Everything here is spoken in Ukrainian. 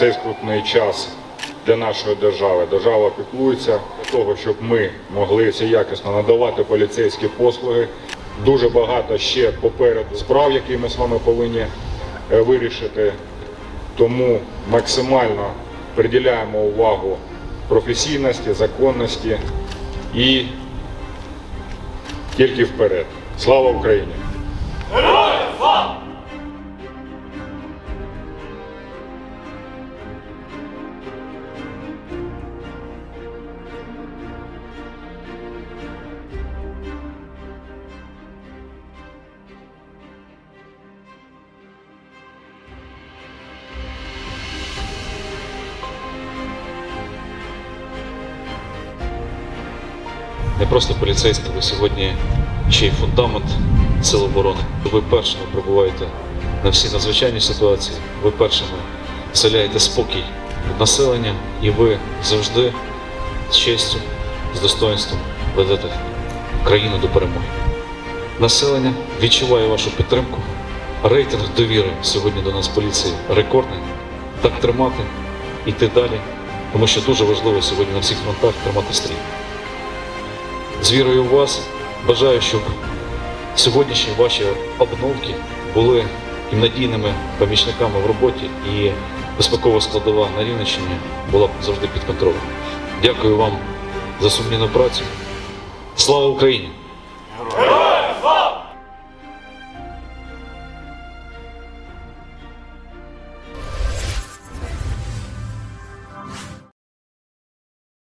цей скрутний час для нашої держави. Держава піклується для того, щоб ми могли всі якісно надавати поліцейські послуги. Дуже багато ще попереду справ, які ми з вами повинні е, вирішити. Тому максимально приділяємо увагу професійності, законності і тільки вперед. Слава Україні! Не просто поліцейський, ви сьогодні ще й фундамент сил оборони. Ви першими прибуваєте на всі надзвичайні ситуації, ви першими вселяєте спокій населення, і ви завжди з честю, з достоинством ведете країну до перемоги. Населення відчуває вашу підтримку. Рейтинг довіри сьогодні до нас поліції рекордний. Так тримати, йти далі, тому що дуже важливо сьогодні на всіх фронтах тримати стрій. З вірою в вас бажаю, щоб сьогоднішні ваші обновки були і надійними помічниками в роботі і безпекова складова на Рівненщині була завжди під контролем. Дякую вам за сумнівну працю. Слава Україні!